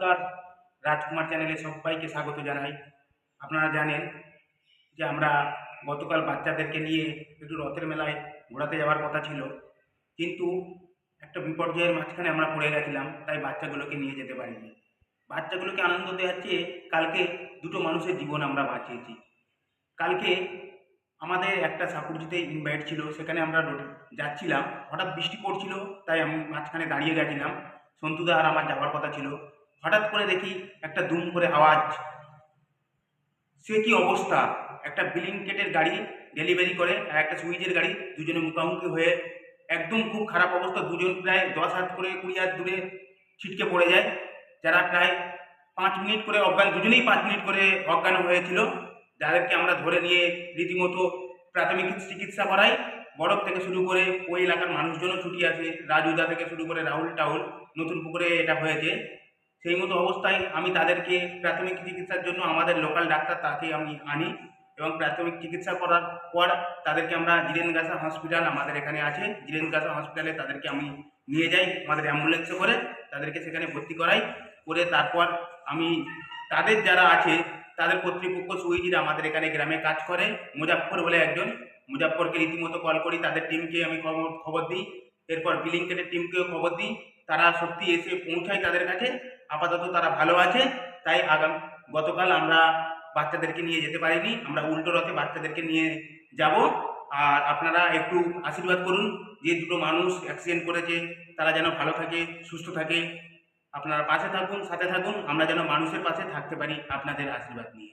নমস্কার রাজকুমার চ্যানেলে সবাইকে স্বাগত জানাই। আপনারা জানেন যে আমরা গতকাল বাচ্চাদেরকে নিয়ে একটু রথের মেলায় ঘোরাতে যাওয়ার কথা ছিল। কিন্তু একটা বিপর্যয়ের মাঝখানে আমরা পড়ে গেছিলাম, তাই বাচ্চাগুলোকে নিয়ে যেতে পারিনি। বাচ্চাগুলোকে আনন্দ দেওয়াচ্ছে কালকে দুটো মানুষের জীবন আমরা বাঁচিয়েছি। কালকে আমাদের একটা সাপুরজিতে ইনভাইট ছিল, সেখানে আমরা যাচ্ছিলাম। হঠাৎ বৃষ্টি পড়ছিল, তাই আমি মাঝখানে দাঁড়িয়ে গেছিলাম। সন্তুদা আর আমার যাওয়ার কথা ছিল। হঠাৎ করে দেখি একটা দুম করে আওয়াজ। সে কি অবস্থা? একটা বিলিংকেটের গাড়ি ডেলিভারি করে আর একটা সুইচের গাড়ি দুজনে মুখোমুখি হয়ে একদম খুব খারাপ অবস্থা। দুজন প্রায় দশ হাত করে কুড়ি হাত দূরে ছিটকে পড়ে যায়। যারা প্রায় পাঁচ মিনিট করে অজ্ঞান, দুজনেই পাঁচ মিনিট করে অজ্ঞান হয়েছিল। যাদেরকে আমরা ধরে নিয়ে রীতিমতো প্রাথমিক চিকিৎসা করাই। বরফ থেকে শুরু করে ওই এলাকার মানুষজনও ছুটি আসে রাজুদা থেকে শুরু করে রাহুল, টাহুল, নতুন পুকুরে এটা হয়েছে। সেই মতো অবস্থায় আমি তাদেরকে প্রাথমিক চিকিৎসার জন্য আমাদের লোকাল ডাক্তার তাকে আমি আনি এবং প্রাথমিক চিকিৎসা করার পর তাদেরকে আমরা জিরেন গাছা হসপিটাল আমাদের এখানে আছে। জিরেন গাছা হসপিটালে তাদেরকে আমি নিয়ে যাই, আমাদের অ্যাম্বুলেন্সে করে তাদেরকে সেখানে ভর্তি করাই। করে তারপর আমি তাদের যারা আছে, তাদের কর্তৃপক্ষ সুইজিরা আমাদের এখানে গ্রামে কাজ করে। মুজাফর বলে একজন। মুজাফরকে রীতিমতো কল করি, তাদের টিমকে আমি খবর দিই। এরপর বিলিংকেটের টিমকেও খবর দিই, তারা সত্যি এসে পৌঁছায় তাদের কাছে। আপাতত তারা ভালো আছে, তাই আগাম, গতকাল আমরা বাচ্চাদেরকে নিয়ে যেতে পারিনি, আমরা উল্টো রথে বাচ্চাদেরকে নিয়ে যাব। আর আপনারা একটু আশীর্বাদ করুন, যে দুটো মানুষ অ্যাক্সিডেন্ট করেছে, তারা যেন ভালো থাকে, সুস্থ থাকে। আপনারা পাশে থাকুন, সাথে থাকুন, আমরা যেন মানুষের পাশে থাকতে পারি আপনাদের আশীর্বাদ নিয়ে।